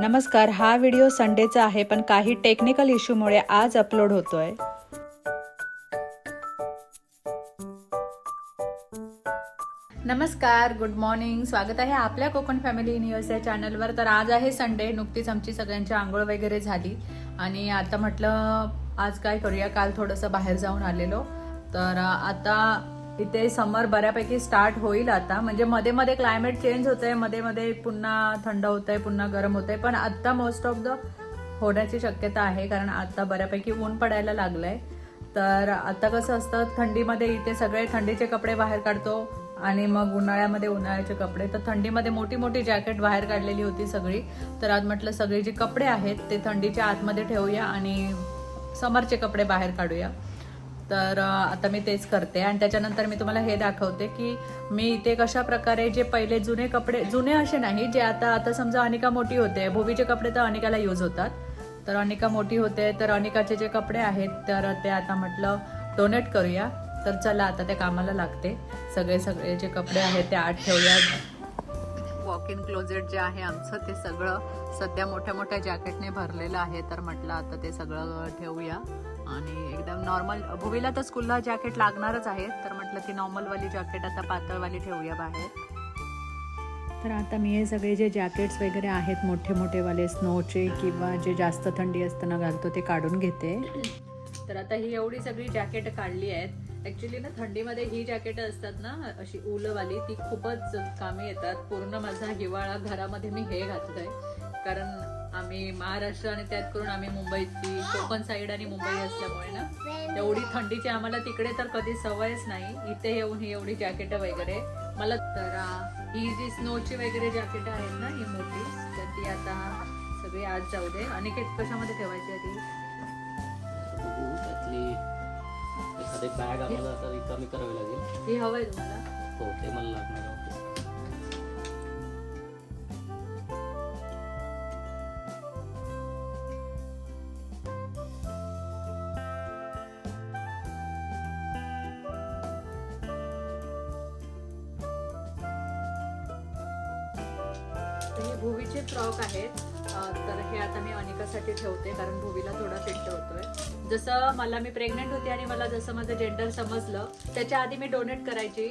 नमस्कार हा व्हिडिओ संडेचा आहे पण काही टेक्निकल इश्यूमुळे आज अपलोड होतोय. नमस्कार गुड मॉर्निंग स्वागत आहे आपल्या कोकण फॅमिली न्यूज या चॅनलवर तर आज आहे संडे नुकतीच आमची सगळ्यांची आंघोळ वगैरे झाली. आणि आता म्हटलं आज काय करूया? काल थोडंसं बाहेर जाऊन आलेलो. तर आता इथे समर बऱ्यापैकी स्टार्ट होईल आता. म्हणजे मध्ये मध्ये क्लायमेट चेंज होतंयमध्ये मध्ये पुन्हा थंड होत आहे पुन्हा गरम होत आहे पण आत्ता मोस्ट ऑफ द होण्याची शक्यता आहे कारण आत्ता बऱ्यापैकी ऊन पडायला लागलंय. तर आता कसं असतं थंडीमध्ये इथे सगळे थंडीचे कपडे बाहेर काढतो आणि मग उन्हाळ्यामध्ये उन्हाळ्याचे कपडे. तर थंडीमध्ये मोठी मोठी जॅकेट बाहेर काढलेली होती सगळी. तर आज म्हटलं सगळे जे कपडे आहेत ते थंडीच्या आतमध्ये ठेवूया आणि समरचे कपडे बाहेर काढूया. तर आता मी तेच करते. आणि त्याच्यानंतर मी तुम्हाला हे दाखवते की मी इथे कशा प्रकारे जे पहिले जुने कपडे जुने असे नाही जे आता आता समजा अनिका मोठी होते. भोवीचे कपडे तर अनिकाला यूज होतात. तर अनिका मोठी होते तर अनिकाचे जे कपडे आहेत तर ते आता म्हटलं डोनेट करूया. तर चला आता त्या कामाला लागते. सगळे सगळे जे कपडे आहेत ते आत ठेवूया. वॉक इन क्लोजेट जे आहे आमचं ते सगळं सध्या मोठ्या मोठ्या जॅकेटने भरलेलं आहे. तर म्हटलं आता ते सगळं ठेवूया. आणि एकदम नॉर्मल भुवीला तर स्कूलला जॅकेट लागणारच आहे. तर म्हटलं ती नॉर्मलवाली जॅकेट आता पातळवाली ठेवूया बाहेर. तर आता मी हे सगळे जे जॅकेट्स वगैरे आहेत मोठे मोठेवाले स्नोचे किंवा जे जास्त थंडी असताना घालतो ते काढून घेते. तर आता ही एवढी सगळी जॅकेट काढली आहेत. ऍक्च्युली ना थंडीमध्ये ही जॅकेट असतात ना अशी उलवाली ती खूपच कामी येतात. पूर्ण माझा हिवाळा घरामध्ये मी हे घातलंय. कारण आम्ही महाराष्ट्र आणि त्यात करून आम्ही मुंबईची कोकण साईड आणि मुंबई असल्यामुळे ना एवढी थंडीची आम्हाला तिकडे तर कधी सवयच नाही. इथे येऊन ही एवढी जॅकेट वगैरे. मला तर ही जी स्नोची वगैरे जॅकेट आहेत ना ही मोठी तर ती आता सगळी आज जाऊ दे. आणि कशामध्ये ठेवायची आहे ती एखादी बॅग आम्हाला आता रिकामी करावी लागेल. ही हवंय तुम्हाला? हो ते मला लागणार आहे तर हे भुवीचे फ्रॉक आहेत. तर हे आता मी अनिकासाठी ठेवते कारण भुवीला थोडा पिंट होतोय. जसं मला मी प्रेग्नेंट होते आणि मला जसं माझं जेंडर समजलं त्याच्या आधी मी डोनेट करायची.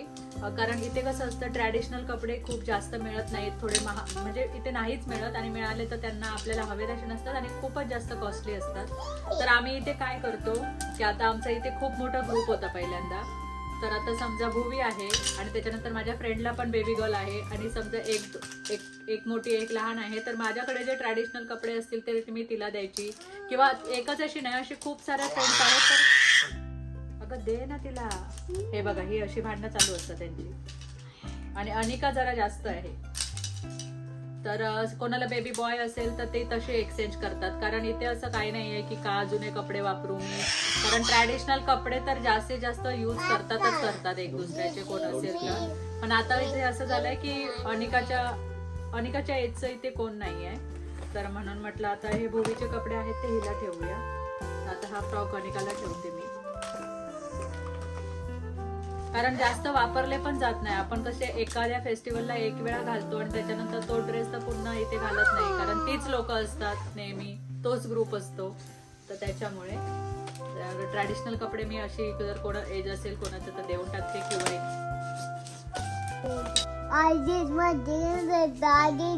कारण इथे कसं असतं ट्रॅडिशनल कपडे खूप जास्त मिळत नाहीत थोडे महा म्हणजे इथे नाहीच मिळत आणि मिळाले तर त्यांना आपल्याला हवे तसे नसतात आणि खूपच जास्त कॉस्टली असतात. तर आम्ही इथे काय करतो की आता आमचा इथे खूप मोठा ग्रुप होता पहिल्यांदा. तर आता समजा भुवी आहे आणि त्याच्यानंतर माझ्या फ्रेंडला पण बेबी गर्ल आहे. आणि समजा एक एक एक मोठी एक लहान आहे तर माझ्याकडे जे ट्रॅडिशनल कपडे असतील ते मी तिला द्यायची. किंवा एकच अशी नाही अशी खूप साऱ्या फ्रेंड्स आहेत तर अगं दे ना तिला. हे बघा ही अशी भांडणं चालू असतात त्यांची. आणि अनिका जरा जास्त आहे. तर कोणाला बेबी बॉय असेल तर ते तसे एक्सचेंज करतात. कारण इथे असं काही नाही आहे की का जुने कपडे वापरू मी. कारण ट्रॅडिशनल कपडे तर जास्तीत जास्त यूज करतातच करतात एक दुसऱ्याचे. कोण असेल तर. पण आता इथे असं झालंय की अनिकाच्या अनिकाच्या एजचं इथे कोण नाही आहे तर म्हणून म्हटलं आता हे भोवीचे कपडे आहेत ते हिला ठेवूया. आता हा फ्रॉक अनिकाला ठेवते मी. कारण जास्त वापरले पण जात नाही. आपण कसे एखाद्या फेस्टिवलला एक वेळा घालतो आणि त्याच्यानंतर तो ड्रेस तर पुन्हा इथे घालत नाही. कारण तीच लोक असतात नेहमी. तोच ग्रुप असतो. तर त्याच्यामुळे ट्रॅडिशनल कपडे मी अशी जर कोण एज असेल कोणाचं तर देऊन टाकते किंवा I daddy.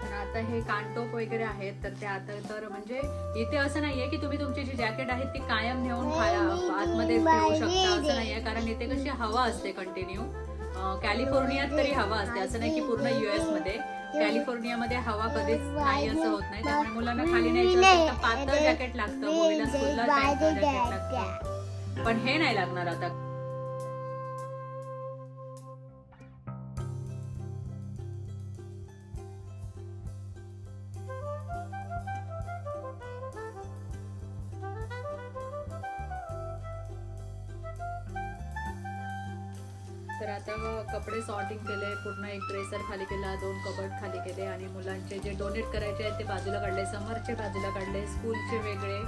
तर आता हे कानटोप वगैरे आहेत तर ते आता तर म्हणजे इथे असं नाहीये की तुम्ही तुमची जी जॅकेट आहेत ती कायम नेऊन आतमध्ये ठेवू शकता असं नाहीये. कारण इथे कशी हवा असते कंटिन्यू कॅलिफोर्नियात तरी हवा असते. असं नाही की पूर्ण युएसमध्ये. कॅलिफोर्नियामध्ये हवा कधीच नाही असं होत नाही. त्यामुळे मुलांना खाली तर पातळ जॅकेट लागतं. मुलीला स्कूलला जॅकेट लागतं. पण हे नाही लागणार आता. पूर्ण एक ड्रेसर खाली केला दोन कबड खाली केले आणि मुलांचे जे डोनेट करायचे आहेत ते बाजूला काढले समरचे बाजूला काढले स्कूलचे वेगळे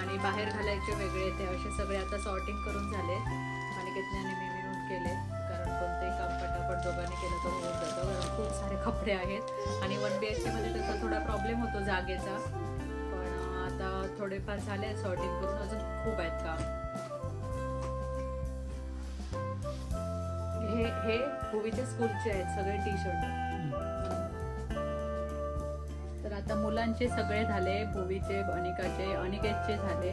आणि बाहेर घालायचे वेगळे ते असे सगळे आता सॉर्टिंग करून झाले. आणि घेतल्याने मी मिळून केले कारण कोणतेही काम दोघांनी केलं तर होऊन जातं. कारण खूप सारे कपडे आहेत आणि वन बी एच केमध्ये त्याचा थोडा प्रॉब्लेम होतो जागेचा. पण आता थोडेफार झाले सॉर्टिंग करून अजून खूप आहेत काम. हे भूवीचे स्कूलचे आहेत सगळे टी शर्ट तर आता मुलांचे सगळे झाले भूवीचे अनिकाचे अनिकेतचे झाले.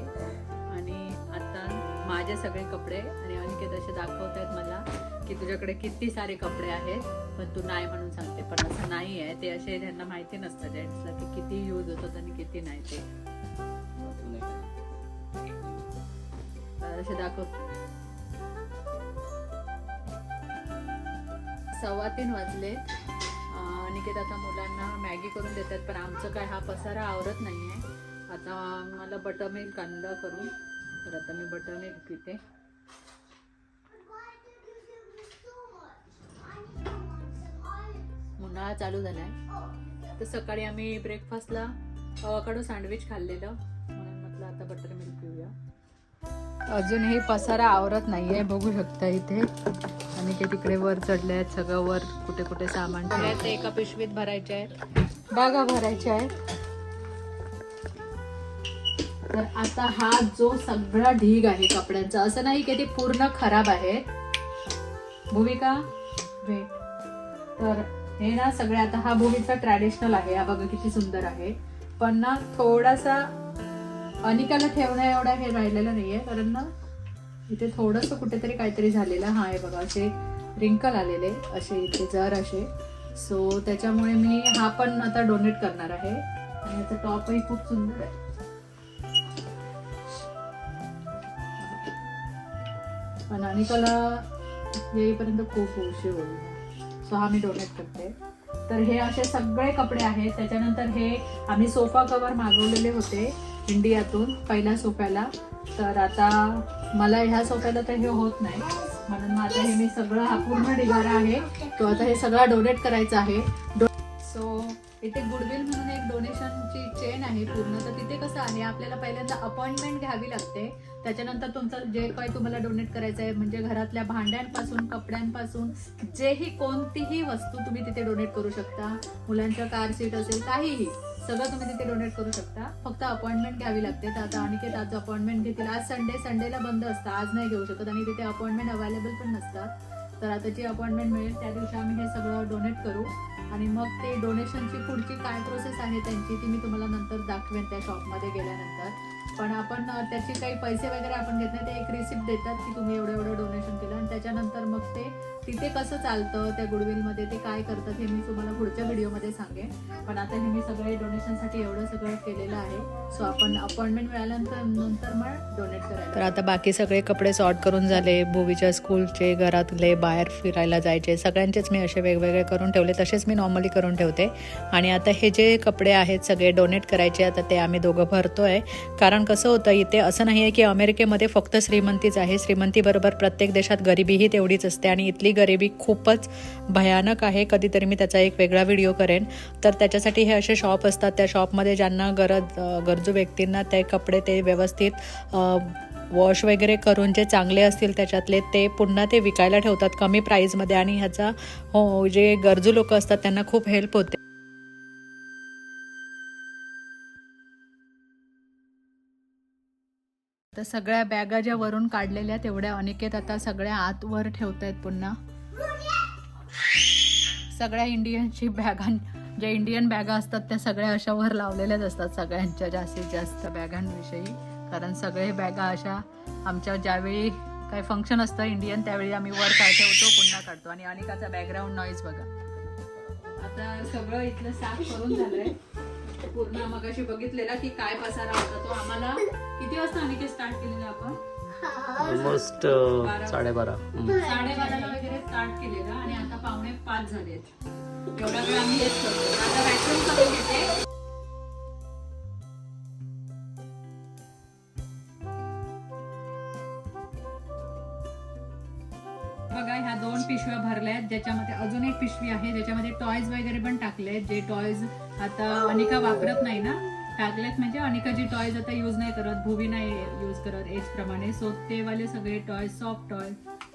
आणि आता माझे सगळे कपडे आणि अनिकेत असे दाखवत आहेत मला की तुझ्याकडे किती सारे कपडे आहेत पण तू नाही म्हणून सांगते. पण असं नाही आहे. ते असे त्यांना माहिती नसतं जेंट्सला की किती यूज होतात आणि किती नाही ते. असे दाखव सव्वा तीन वाजले. निकेत आता मुलांना मॅगी करून देतात पण आमचं काय हा पसारा आवरत नाही आहे आता मला बटर मिल्क कांदा करून तर आता मी बटर मिल्क पिते. उन्हाळा चालू झाला आहे तर सकाळी आम्ही ब्रेकफास्टला अवाकाडो सँडविच खाल्लेलं. म्हणून म्हटलं आता बटर मिल्क पिऊया. अजूनही पसारा आवरत नाहीये बघू शकता इथे. आणि ते तिकडे वर चढले आहेत सगळं वर कुठे कुठे सामान ठेवायचं एका पिशवीत भरायचे आहेत. बागा भरायच्या आहेत. तर आता हा जो सगळा ढीग आहे कपड्यांचा असं नाही की ते पूर्ण खराब आहे. भूमिका तर हे ना सगळे आता हा भूमीचा ट्रॅडिशनल आहे हा बघा किती सुंदर आहे. पण ना थोडासा अनिकाला ठेवण्या एवढा हे राहिलेलं नाहीये कारण ना इथे थोडस कुठेतरी काहीतरी झालेलं हा आहे बघा असे रिंकल आलेले असे इथे जर असे. सो त्याच्यामुळे मी हा पण आता डोनेट करणार आहे. आणि याचा टॉपही खूप सुंदर आहे. पण अनिकाला येईपर्यंत खूप उशीर होईल. सो हा मी डोनेट करते. तर हे असे सगळे कपडे आहेत. त्याच्यानंतर हे आम्ही सोफा कवर मागवलेले होते. इंडियातून पहिल्या सोफ्याला तर आता मला ह्या सोफ्याला तर हे होत नाही. म्हणून मग आता हे मी सगळं हा पूर्ण ढिगारा आहे. तो आता हे सगळं डोनेट करायचा आहे. सो इथे गुडविल म्हणून एक डोनेशनची चेन आहे पूर्ण. तर तिथे कसं आहे आपल्याला पहिल्यांदा अपॉइंटमेंट घ्यावी लागते. त्याच्यानंतर तुमचं जे काही तुम्हाला डोनेट करायचं आहे म्हणजे घरातल्या भांड्यांपासून कपड्यांपासून जेही कोणतीही वस्तू तुम्ही तिथे डोनेट करू शकता. मुलांचं कार सीट असेल काहीही. सगळं तुम्ही तिथे डोनेट करू शकता. फक्त अपॉइंटमेंट घ्यावी लागते. तर आता अनिकेत आज अपॉइंटमेंट घेतील. आज संडे संडेला बंद असतं. आज नाही घेऊ शकत आणि तिथे अपॉइंटमेंट अवेलेबल पण नसतात. तर आता जी अपॉइंटमेंट मिळेल त्या दिवशी आम्ही हे सगळं डोनेट करू. आणि मग ते डोनेशनची पुढची काय प्रोसेस आहे त्यांची ती मी तुम्हाला नंतर दाखवेन त्या शॉपमध्ये गेल्यानंतर. पण आपण त्याचे काही पैसे वगैरे आपण घेत नाही ते एक रिसिप्ट देतात की तुम्ही एवढं एवढं डोनेशन केलं आणि त्याच्यानंतर मग ते तिथे कसं चालतं त्या गुडविलमध्ये ते काय करतात हे मी तुम्हाला पुढच्या व्हिडिओमध्ये सांगेन. पण आता हे मी सगळे डोनेशनसाठी एवढं सगळं केलेलं आहे. सो आपण अपॉइंटमेंट मिळाल्यानंतर नंतर मग डोनेट करायला तर आता बाकी सगळे कपडे सॉर्ट करून झाले भूवीच्या स्कूलचे घरातले बाहेर फिरायला जायचे सगळ्यांचेच मी असे वेगवेगळे करून ठेवले तसेच मी नॉर्मली करून ठेवते. आणि आता हे जे कपडे आहेत सगळे डोनेट करायचे आता ते आम्ही दोघं भरतो आहे कारण कसं होतं इथे असं नाही आहे की अमेरिकेमध्ये फक्त श्रीमंतीच आहे. श्रीमंतीबरोबर प्रत्येक देशात गरिबीही तेवढीच असते आणि इथली गरिबी खूपच भयानक आहे. कधीतरी मी त्याचा एक वेगळा व्हिडिओ करेन. तर त्याच्यासाठी हे असे शॉप असतात. त्या शॉपमध्ये ज्यांना गरज गरजू व्यक्तींना ते कपडे ते व्यवस्थित वॉश वगैरे करून जे चांगले असतील त्याच्यातले ते पुन्हा ते विकायला ठेवतात कमी प्राईजमध्ये. आणि ह्याचा हो जे गरजू लोक असतात त्यांना खूप हेल्प होते. तर सगळ्या बॅगा ज्या वरून काढलेल्या तेवढ्या अनिकेत आता सगळ्या आतवर ठेवत आहेत पुन्हा. सगळ्या इंडियनची बॅगां ज्या इंडियन बॅगा असतात त्या सगळ्या अशा वर लावलेल्याच असतात सगळ्यांच्या जास्तीत जास्त बॅगांविषयी. कारण सगळे बॅगा अशा आमच्या ज्यावेळी काही फंक्शन असतं इंडियन त्यावेळी आम्ही वर काय ठेवतो पुन्हा काढतो. आणि अनिकाचा बॅकग्राऊंड नॉईज बघा. आता सगळं इथलं साफ करून झालंय. पूर्ण मग अशी बघितलेला की काय पसारा होता तो आम्हाला किती वाजता अनिकेत स्टार्ट केलेला आपण? ऑलमोस्ट साडेबारा. हम्म. साडेबाराला वगैरे स्टार्ट केलेला आणि आता पावणे पाच झालेत. एवढा वेळ आम्ही हेच करतो आता व्हॅक्युम करून घेते. ज्याच्यामध्ये अजून एक पिशवी आहे ज्याच्यामध्ये टॉयज वगैरे पण टाकले आहेत जे टॉयज आता अनिका वापरत नाही ना. टाकलेत म्हणजे अनिका जे टॉयज आता यूज नाही करत भूवी नाही यूज करत एज प्रमाणे सो ते वाले सगळे टॉयज सॉफ्ट टॉय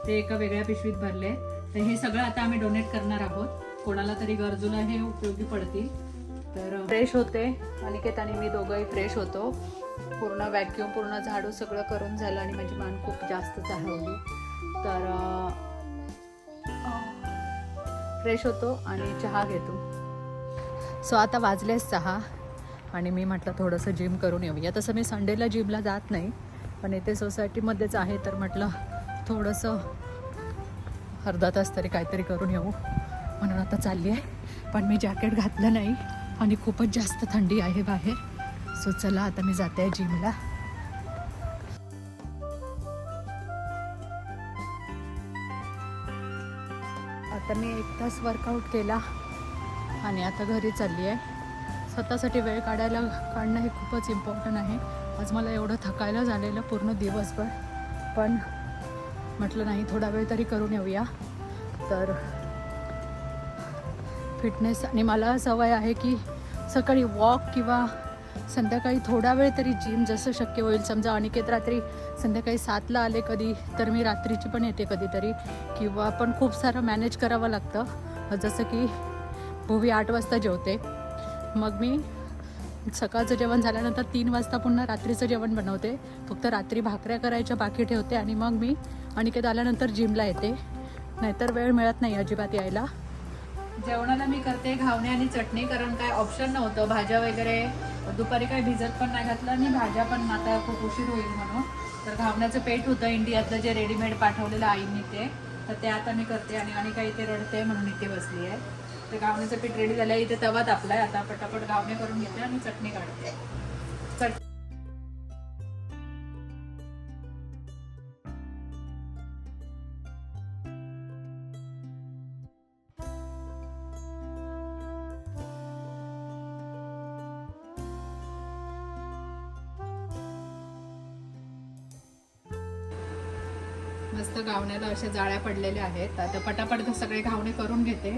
ते एका वेगळ्या पिशवीत भरले. तर हे सगळं आता आम्ही डोनेट करणार आहोत. कोणाला तरी गरजूला हे उपयोगी पडतील. तर फ्रेश होते. अनिकेत आणि मी दोघंही फ्रेश होतो. पूर्ण वॅक्युम पूर्ण झाडू सगळं करून झालं आणि माझी मान खूप जास्त चालवली तर फ्रेश होतो आणि चहा घेतो. सो आता वाजले सहा आणि मी म्हटलं थोडंसं जिम करून येऊया. तसं मी संडेला जिमला जात नाही पण इथे सोसायटीमध्येच आहे तर म्हटलं थोडंसं अर्धा तास तरी काहीतरी करून येऊ. म्हणून आता चालली आहे. पण मी जॅकेट घातलं नाही आणि खूपच जास्त थंडी आहे बाहेर. सो चला आता मी जाते आहे जिमला. तास वर्कआउट केला आणि आता घरी चालली आहे. स्वतःसाठी वेळ काढायला काढणं हे खूपच इम्पॉर्टंट आहे. आज मला एवढं थकायला झालेलं पूर्ण दिवसभर. पण म्हटलं नाही थोडा वेळ तरी करून येऊया. तर फिटनेस आणि मला सवय आहे की सकाळी वॉक किंवा संध्याकाळी थोडा वेळ तरी जिम जसं शक्य होईल. समजा अनिकेत रात्री संध्याकाळी सातला आले कधी तर मी रात्रीची पण येते कधीतरी. किंवा पण खूप सारं मॅनेज करावं लागतं. जसं की भूवी आठ वाजता जेवते. मग मी सकाळचं जेवण झाल्यानंतर तीन वाजता पुन्हा रात्रीचं जेवण बनवते. फक्त रात्री भाकऱ्या करायच्या बाकी ठेवते आणि मग मी अनिकेत आल्यानंतर जिमला येते. नाहीतर वेळ मिळत नाही अजिबात यायला. जेवणाला मी करते घावणे आणि चटणी कारण काय ऑप्शन नव्हतं भाज्या वगैरे दुपारी काही भिजत पण नाही घातलं आणि भाज्या पण आता खूप उशीर होईल म्हणून. तर घावण्याचं पेट होतं. इंडियातलं जे रेडीमेड पाठवलेलं आईने ते तर ते आता मी करते आणि आणि काही ते रडते म्हणून इथे बसली आहे. तर घावण्याचं पीठ रेडी झालं इथे तवा तापलाय. आता पटापट घावणे करून घेते आणि चटणी काढते. मस्त घावण्याला अशा जाळ्या पडलेल्या आहेत. आता पटापट सगळे घावणे करून घेते.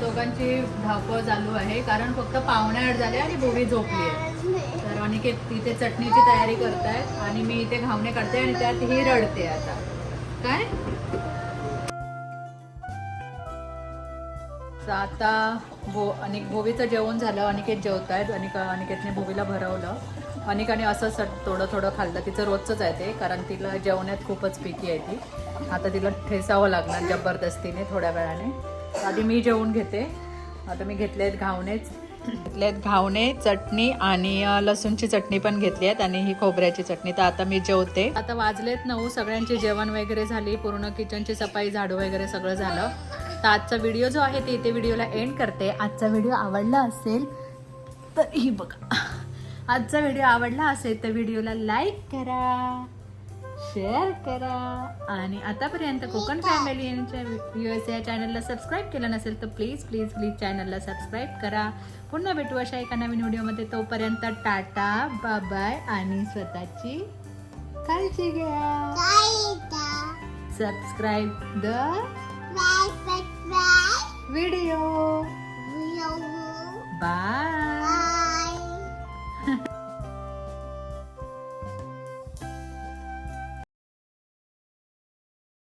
दोघांची धावपळ चालू आहे. कारण फक्त पावणे आठ झाले आणि बोवी झोपली आहे. तर अनिकेत तिथे चटणीची तयारी करतायत आणि मी इथे घावणे काढते आणि त्यात ही रडते आता. काय? तर आता भो अनेक भोवीचं जेवण झालं अनिकेत जेवत आहेत अनिक अनिकेतने भोवीला भरवलं. अनिकाने असंच थोडं थोडं खाल्लं. तिचं रोजचंच आहे ते कारण तिला जेवण्यात खूपच पिकी आहे ती. आता तिला ठेसावं लागणार जबरदस्तीने थोड्या वेळाने. आधी मी जेवून घेते. आता मी घेतले आहेत घावणेच. घेतले आहेत घावणे चटणी आणि लसूणची चटणी पण घेतली आहेत आणि ही खोबऱ्याची चटणी. तर आता मी जेवते. आता वाजलेत नऊ सगळ्यांची जेवण वगैरे झाली पूर्ण किचनची सफाई झाडू वगैरे सगळं झालं. तर आजचा व्हिडिओ जो आहे ते इथे व्हिडिओला एंड करते. आजचा व्हिडिओ आवडला असेल तर ही बघा. आजचा व्हिडिओ आवडला असेल तर व्हिडिओला लाईक करा शेअर करा आणि आतापर्यंत कोकण फॅमिली यू एस या चॅनलला सबस्क्राईब केलं नसेल तर प्लीज प्लीज प्लीज चॅनलला सबस्क्राईब करा. पुन्हा भेटू अशा एका नवीन व्हिडिओमध्ये तोपर्यंत टाटा बाय आणि स्वतःची काळजी घ्या. Subscribe the video bye